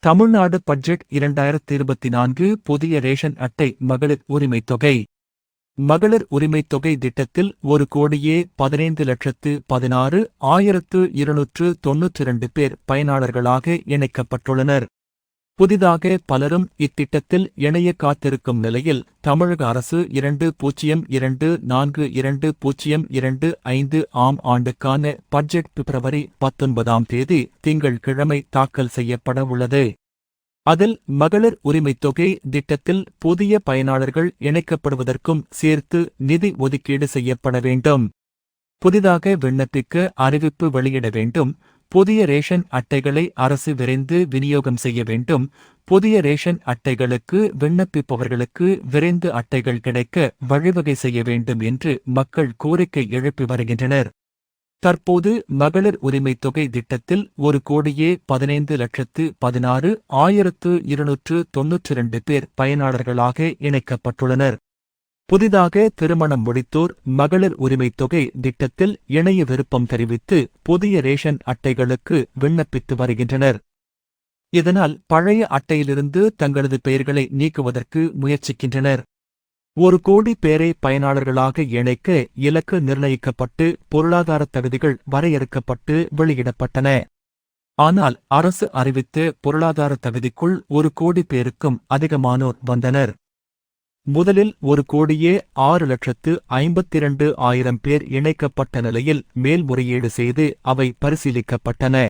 Tamil Nadu budget இரண்டாயிரத்தி இருபத்தி நான்கு புதிய ரேஷன் அட்டை மகளிர் உரிமைத் தொகை. மகளிர் உரிமைத் தொகை திட்டத்தில் ஒரு கோடியே பதினைந்து லட்சத்து பதினாறு ஆயிரத்து இருநூற்று தொன்னூற்றி இரண்டு பேர் பயனாளர்களாக இணைக்கப்பட்டுள்ளனர். புதிதாக பலரும் இத்திட்டத்தில் இணைய காத்திருக்கும் நிலையில் தமிழக அரசு இரண்டு பூஜ்ஜியம் இரண்டு நான்கு இரண்டு பூஜ்ஜியம் இரண்டு ஐந்து ஆம் ஆண்டுக்கான பட்ஜெட் பிப்ரவரி பத்தொன்பதாம் தேதி திங்கள்கிழமை தாக்கல் செய்யப்பட உள்ளது. அதில் மகளிர் உரிமைத் தொகை திட்டத்தில் புதிய பயனாளர்கள் இணைக்கப்படுவதற்கும் சேர்த்து நிதி ஒதுக்கீடு செய்யப்பட வேண்டும். புதிதாக விண்ணப்பிக்க அறிவிப்பு வெளியிட வேண்டும். புதிய ரேஷன் அட்டைகளை அரசு விரைந்து விநியோகம் செய்ய வேண்டும். புதிய ரேஷன் அட்டைகளுக்கு விண்ணப்பிப்பவர்களுக்கு விரைந்து அட்டைகள் கிடைக்க வழிவகை செய்ய வேண்டும் என்று மக்கள் கோரிக்கை எழுப்பி வருகின்றனர். தற்போது மகளிர் உரிமைத் தொகை திட்டத்தில் ஒரு கோடியே பதினைந்து லட்சத்து பதினாறு ஆயிரத்து இருநூற்று தொன்னூற்றி இரண்டு பேர் பயனாளர்களாக இணைக்கப்பட்டுள்ளனர். புதிதாக திருமணம் முடித்தோர் மகளிர் உரிமைத் தொகை திட்டத்தில் இணைய விருப்பம் தெரிவித்து புதிய ரேஷன் அட்டைகளுக்கு விண்ணப்பித்து வருகின்றனர். இதனால் பழைய அட்டையிலிருந்து தங்களது பெயர்களை நீக்குவதற்கு முயற்சிக்கின்றனர். ஒரு கோடி பேரை பயனாளர்களாக இணைக்க இலக்கு நிர்ணயிக்கப்பட்டு பொருளாதார தகுதிகள் வரையறுக்கப்பட்டு வெளியிடப்பட்டன. ஆனால் அரசு அறிவித்த பொருளாதார தகுதிக்குள் ஒரு கோடி பேருக்கும் அதிகமானோர் வந்தனர். முதலில் ஒரு கோடியே ஆறு லட்சத்து ஐம்பத்திரண்டு ஆயிரம் பேர் இணைக்கப்பட்ட நிலையில் மேல்முறையீடு செய்து அவை பரிசீலிக்கப்பட்டன.